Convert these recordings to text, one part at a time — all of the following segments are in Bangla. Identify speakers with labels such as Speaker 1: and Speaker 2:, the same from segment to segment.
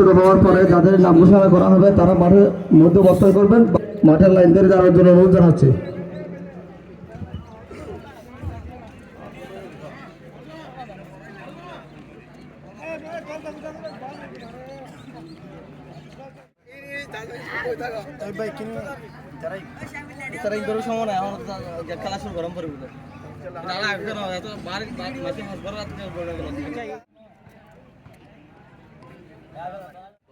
Speaker 1: শুরু হওয়ার পরে যাদের নাম ঘোষণা করা হবে, তারা মাঠের মধ্যে অবস্থান করবেন। মাঠের লাইন ধরে যাওয়ার জন্য অনুরোধ জানাচ্ছি।
Speaker 2: খেলা শুরু গরম পড়ে বুঝলো তারা আগে না এত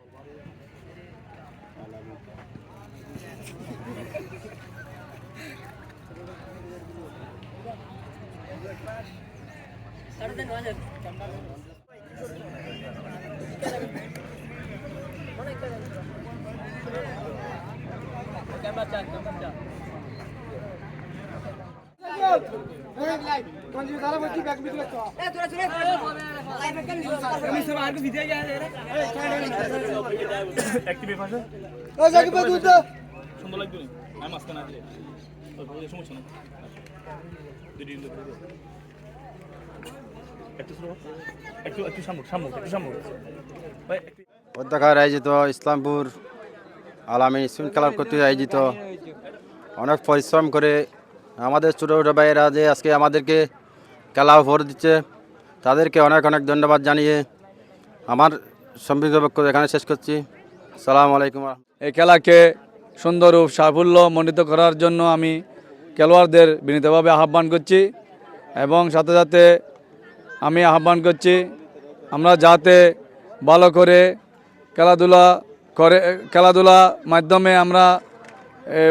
Speaker 2: বাড়ি
Speaker 3: আয়োজিত, ইসলামপুর আলামী স্টুডেন্ট ক্লাব কর্তৃক আয়োজিত। অনেক পরিশ্রম করে আমাদের ছোটো ছোটো ভাইয়েরা যে আজকে আমাদেরকে খেলা উপহার দিচ্ছে। তাদেরকে অনেক অনেক ধন্যবাদ জানিয়ে আমার সম্পৃক্ত বক্তব্য এখানে শেষ করছি। সালাম আলাইকুম
Speaker 4: এই খেলাকে সুন্দর ও সাফল্য মণ্ডিত করার জন্য আমি খেলোয়াড়দের বিনীতভাবে আহ্বান করছি এবং সাথে সাথে আমি আহ্বান করছি, আমরা যাতে ভালো করে খেলাধুলা করে, খেলাধুলা মাধ্যমে আমরা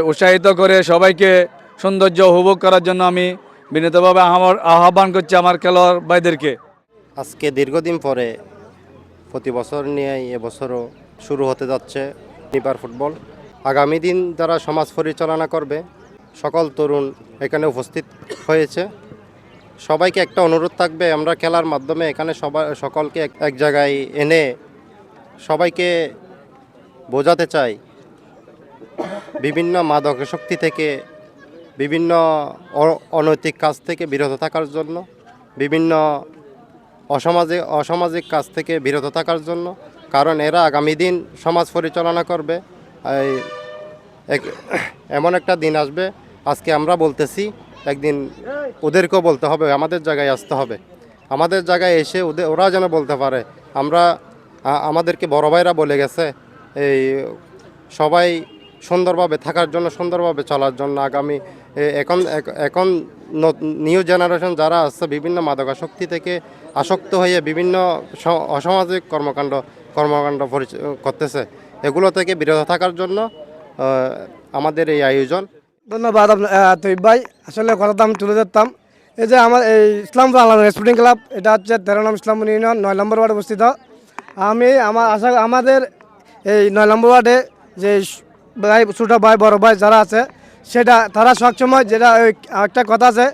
Speaker 4: উৎসাহিত করে সবাইকে সৌন্দর্য উপভোগ করার জন্য আমি বিনীতভাবে আমার আহ্বান করছি আমার খেলোয়াড় ভাইদেরকে।
Speaker 3: আজকে দীর্ঘদিন পরে প্রতি বছর নিয়ে এবছরও শুরু হতে যাচ্ছে নিপার ফুটবল। আগামী দিন যারা সমাজ পরিচালনা করবে, সকল তরুণ এখানে উপস্থিত হয়েছে। সবাইকে একটা অনুরোধ থাকবে, আমরা খেলার মাধ্যমে এখানে সবাই সকলকে এক- জায়গায় এনে সবাইকে বোঝাতে চাই। বিভিন্ন মাদকাসক্তি থেকে বিভিন্ন অনৈতিক কাজ থেকে বিরত থাকার জন্য, বিভিন্ন অসামাজিক অসামাজিক কাজ থেকে বিরত থাকার জন্য, কারণ এরা আগামী দিন সমাজ পরিচালনা করবে। এমন একটা দিন আসবে, আজকে আমরা বলতেছি, একদিন ওদেরকেও বলতে হবে, আমাদের জায়গায় আসতে হবে। আমাদের জায়গায় এসে ওদের ওরা যেন বলতে পারে, আমরা আমাদেরকে বড় ভাইরা বলে গেছে, এই সবাই সুন্দরভাবে থাকার জন্য, সুন্দরভাবে চলার জন্য আগামী এখন এখন নিউ জেনারেশন যারা আসছে বিভিন্ন মাদকাসক্তি থেকে আসক্ত হয়ে বিভিন্ন অসামাজিক কর্মকাণ্ড কর্মকাণ্ড করতেছে। এগুলো থেকে বিরত থাকার জন্য আমাদের এই আয়োজন।
Speaker 5: ধন্যবাদ তৈব ভাই। আসলে কথাটা আমি তুলে ধরতাম। এই যে আমার, এই ইসলামপুর স্পোর্টিং ক্লাব এটা হচ্ছে তেরো নম্বর ইসলামপুর ইউনিয়ন, নয় নম্বর ওয়ার্ডে অবস্থিত। আমি আমার আশা, আমাদের এই নয় নম্বর ওয়ার্ডে যে ভাই, ছোটো ভাই, বড় ভাই যারা আছে সেটা তারা সবসময় যেটা একটা কথা আছে,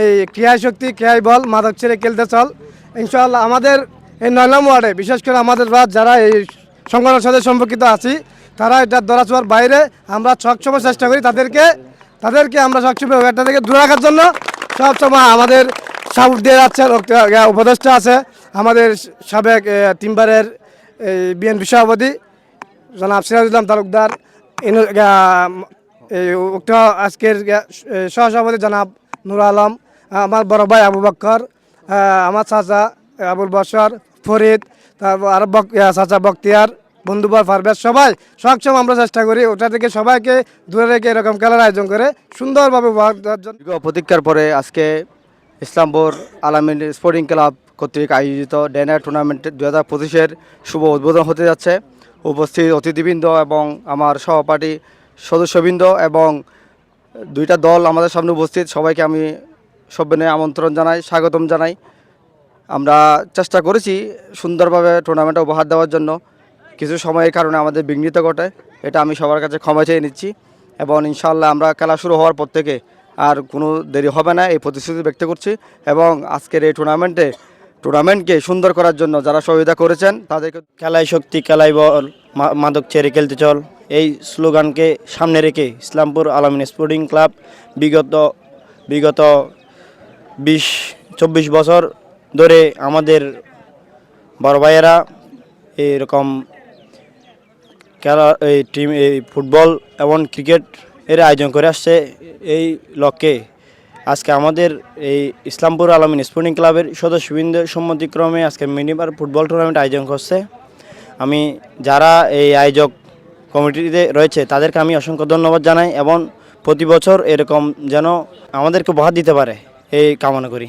Speaker 5: এই ক্রিয়া শক্তি ক্রিয়াই বল, মাদক ছেড়ে খেলতে চল। ইনশাআল্লাহ আমাদের এই নয় নম্বর ওয়ার্ডে, বিশেষ করে আমাদের রাত যারা এই সংগঠনের সাথে সম্পর্কিত আছি, তারা এটা দরাচুয়ার বাইরে আমরা সবসময় চেষ্টা করি তাদেরকে তাদেরকে আমরা সবসময় এটা থেকে দূরে রাখার জন্য। সবসময় আমাদের সাপোর্ট দিয়ে যাচ্ছে উপদেষ্টা আছে, আমাদের সাবেক তিনবারের বিএনপি সভাপতি জনাব সিরাজুল্লাম তালুকদার উক্ত আজকের সহসভাপতি জনাব নুর আলম, আমার বড় ভাই আবু বক্কর আমার চাচা আবুল বসর ফরিদ, তারপর আর চাচা বক্তিয়ার বন্ধুবার পারভেজ সবাই সবসময় আমরা চেষ্টা করি ওটা থেকে সবাইকে দূরে রেখে এরকম খেলার আয়োজন করে সুন্দরভাবে
Speaker 4: প্রতীক্ষার পরে আজকে ইসলামপুর আলামিন স্পোর্টিং ক্লাব কর্তৃক আয়োজিত ডেনার টুর্নামেন্ট দু হাজার পঁচিশের শুভ উদ্বোধন হতে যাচ্ছে। উপস্থিত অতিথিবৃন্দ এবং আমার সহপাঠী সদস্যবৃন্দ এবং দুইটা দল আমাদের সামনে উপস্থিত। সবাইকে আমি সবিনয় আমন্ত্রণ জানাই, স্বাগতম জানাই। আমরা চেষ্টা করেছি সুন্দরভাবে টুর্নামেন্টে উপহার দেওয়ার জন্য। কিছু সময়ের কারণে আমাদের বিঘ্নিত ঘটে, এটা আমি সবার কাছে ক্ষমা চেয়ে নিচ্ছি। এবং ইনশাল্লাহ আমরা খেলা শুরু হওয়ার পর থেকে আর কোনো দেরি হবে না, এই প্রতিশ্রুতি ব্যক্ত করছি। এবং আজকের এই টুর্নামেন্টে টুর্নামেন্টকে সুন্দর করার জন্য যারা সহযোগিতা করেছেন, তাদেরকে
Speaker 6: খেলায় শক্তি খেলায় বল মাদক ছেড়ে খেলতে চল। এই স্লোগানকে সামনে রেখে ইসলামপুর আলামিন স্পোর্টিং ক্লাব বিগত বিগত বিশ, চব্বিশ বছর ধরে আমাদের বড় ভাইয়েরা এরকম খেলা, এই টিম এই ফুটবল এবং ক্রিকেট এর আয়োজন করে আসছে এই লক্ষ্যে। আজকে আমাদের এই ইসলামপুর আলমিন স্পোর্টিং ক্লাবের সদস্যবৃন্দ সম্মতিক্রমে আজকে মিনিবার ফুটবল টুর্নামেন্ট আয়োজন করছে। আমি, যারা এই আয়োজক কমিটিতে রয়েছে, তাদেরকে আমি অসংখ্য ধন্যবাদ জানাই এবং প্রতি বছর এরকম যেন আমাদেরকে উপহার দিতে পারে, এই কামনা করি।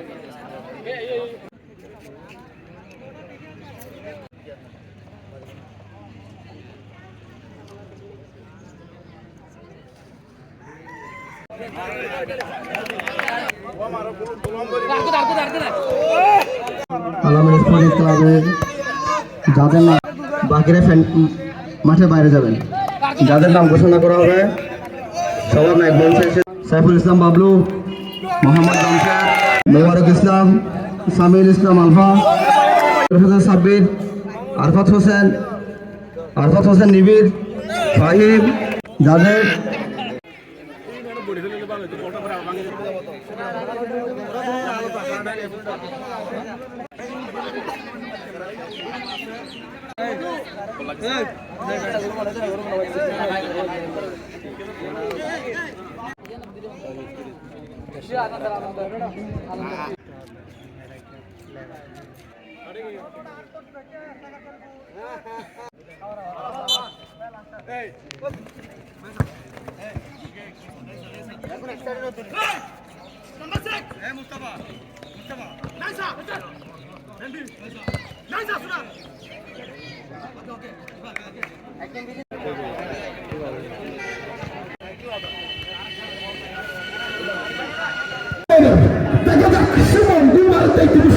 Speaker 1: যাদের নাম বাকিরা মাঠে বাইরে যাবেন। যাদের নাম ঘোষণা করা হবে, সবার নাম বলছে সাইফুল ইসলাম বাবলু, মোহাম্মদ জামশেদ, মোবারক ইসলাম, সামিল ইসলাম আলফা সাব্বির, আরফাত হোসেন আরফাত হোসেন নিবির ফাহিম, যাদের Hey! হ্যাঁ মুস্তাফা মুস্তাফা। নাইসা রেন্ডি। নাইসা সুনা ওকে ওকে একদম
Speaker 7: দেখো দেখো সুমন দুবার দেখতে